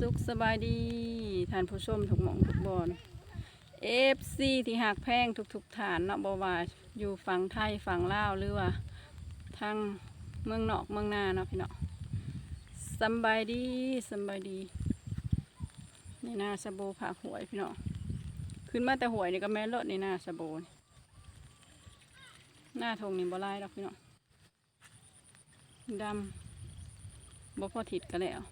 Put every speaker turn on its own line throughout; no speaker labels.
สุขสบายดีท่านผู้ชมทุกหมองทุกบอนเอฟซีที่หักแพงทุกๆฐานเนาะบ่ว่าอยู่ฝั่งไทยฝั่งลาวหรือว่าทางเมืองนอกเมืองนาเนาะพี่เนาะสบายดีสบายดีนี่นาสะโบผักหวยพี่เนาะขึ้นมาแต่หวยนี่ก็แม่นเลดนี่นาสะโบหน้าทงนี่บ่ลายดอกพี่เนาะดำบ่พอถิดก็แล้ว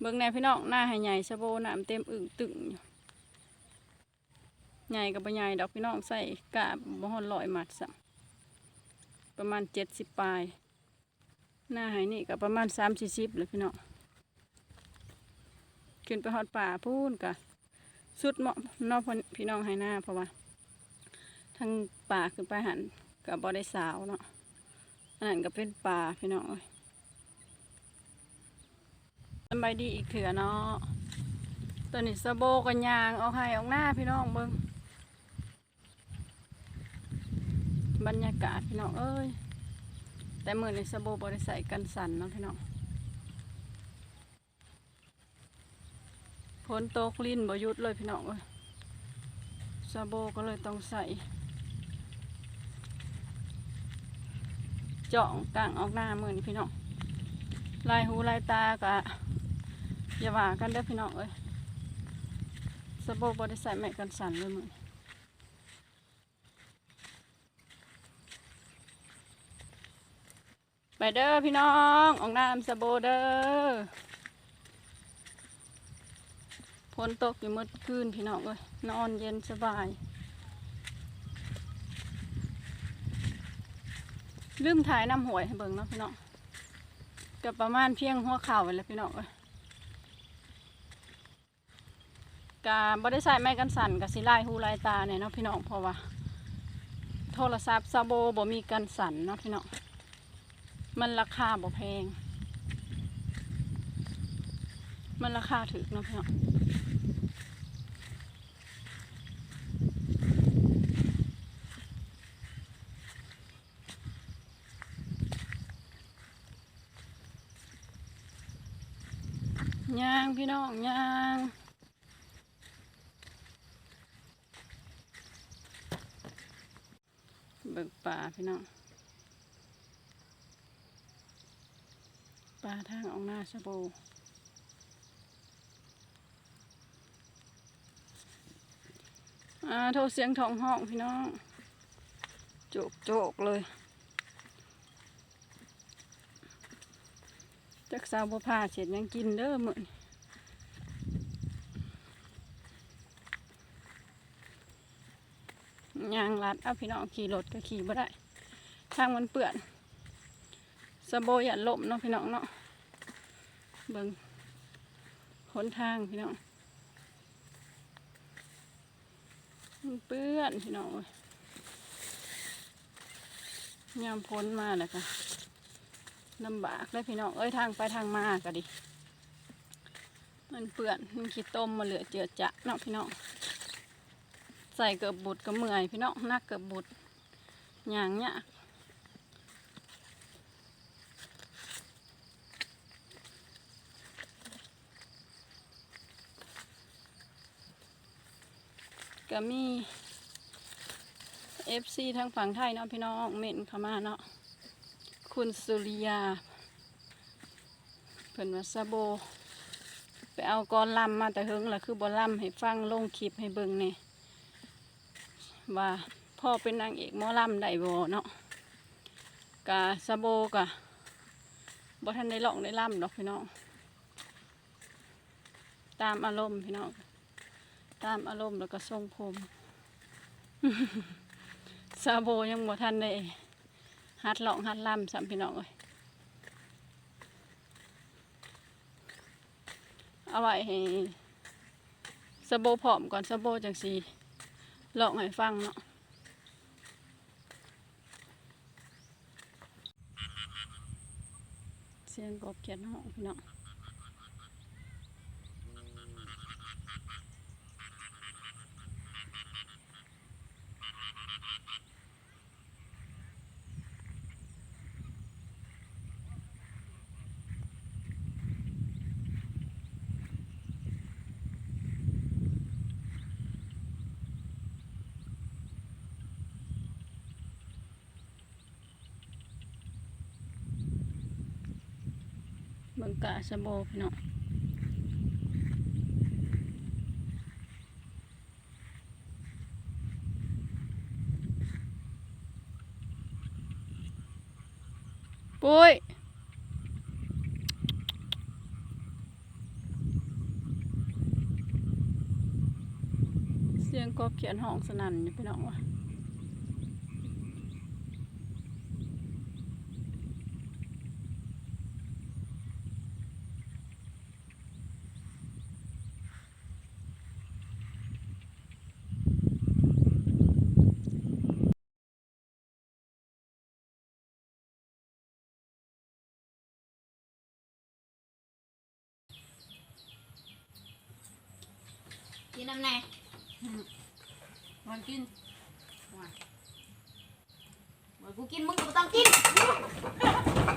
เบิ่งแน่พี่น้องหน้าให้ใหญ่สะโบน้ำเต็มอึ่งตึงอยู่ใหญ่กับบ่ใหญ่ดอกพี่น้องใส่กะบ่ฮอนลอยหมัดสัประมาณเจ็ดสิบปลาย หน้าให้นี่ก็ประมาณสามสี่สิบเลยพี่น้องขึ้นไปฮอดป่าพูนกะสุดเหมาะนอกพี่น้องให้หน้าเพราะว่าทั้งป่าขึ้นไปหันกับบ่ได้สาวเนาะอันนั้นก็เป็นป่าพี่น้องเอ้ย สบายดีอีกเถื่อเนาะตัวนี้สะโบกันยางเอาให้ออกหน้าพี่น้องเบิงบรรยากาศพี่น้องเอ้ยแต่มือในสะโบบริใส่กันสั่นเนาะพี่น้องฝนตกลิ้นบ่หยุดเลยพี่น้องเอ้ยสะโบก็เลยต้องใส่เจาะกลางออกหน้ามือนี่พี่น้องลายหูลายตากะ อย่าว่ากันเด้อพี่น้องเอ้ยสะโบบ่ได้ใส่แม่กันสั่นเลยมึงไปเด้อพี่น้องออกน้ำสะโบเด้อฝนตกอยู่มืดคืนพี่น้องเอ้ยนอนเย็นสบาย ลืมถ่ายน้ำหวยให้เบิ่งเนาะพี่น้องก็ประมาณเพียงหัวเข่าไปแล้วพี่น้องเอ้ย กาบ่ได้ใส่ไม้กันสั่นกับสิไลายหูลายตาเนี่ยเนาะพี่น้องเพราะว่า โทรศัพท์ซาโบบ่มีกันสั่นเนาะพี่น้องมันราคาบ่แพง มันราคาถึกเนาะพี่น้องย่างพี่น้องย่าง เบิกป่าพี่น้องป่าทางออกหน้าสะโบอ่าโทรเสียงท้องห้องพี่น้อง โจกโจกเลยจักสาวบัวผ้าเสร็จยังกินเด้อมือ ยางลัดเอาพี่น้องขี่รถก็ขี่บ่ได้ทางมันเปื่อนสะโบอย่าล่มเนาะพี่น้องเนาะเบิ่งหนทางพี่น้องมันเปื้อนพี่น้องเอ้ยยามพ้นมาแล้วก็ลำบากเลยพี่น้องเอ้ยทางไปทางมาก็ดิมันเปื่อนมันขี้ต้มมาเหลือเจือจะเนาะพี่น้อง ใส่เกือบบุดก็เมื่อยพี่น้องนักเกือบบุดอย่างเนี้ยก็มีเอฟซีทางฝั่งไทยเนาะพี่น้องเม่นเข้ามาเนาะคุณสุริยาเพิ่นว่าซาโบ ไปเอากรลำมาแต่เฮิงล่ะคือบอลำให้ฟังลงคลิปให้เบิ่งเนี่ย ว่าพ่อเป็นนางเอกหมอลำได้บ่เนาะกะซาโบกะบ่ทันได้ลองได้ลำดอกพี่น้องตามอารมณ์พี่น้องตามอารมณ์แล้วก็ทรงผมซาโบยังบ่ทันได้ฮัดหลองฮัดล่ำสามพี่น้องเลยเอาไว้ให้สะโบผอมก่อนสะโบจังสี ลองให้ฟังเนาะเสียงกบเขียนห้องพี่น้อง บิ่งกะสะโบพี่น้องปุ้ยเสียงกบเขียนห้องสนั่นอยู่พี่น้องวะ
กินน้ำแน่
วันกิน
เหมือนกูกินมึงก็บ่ต้องกิน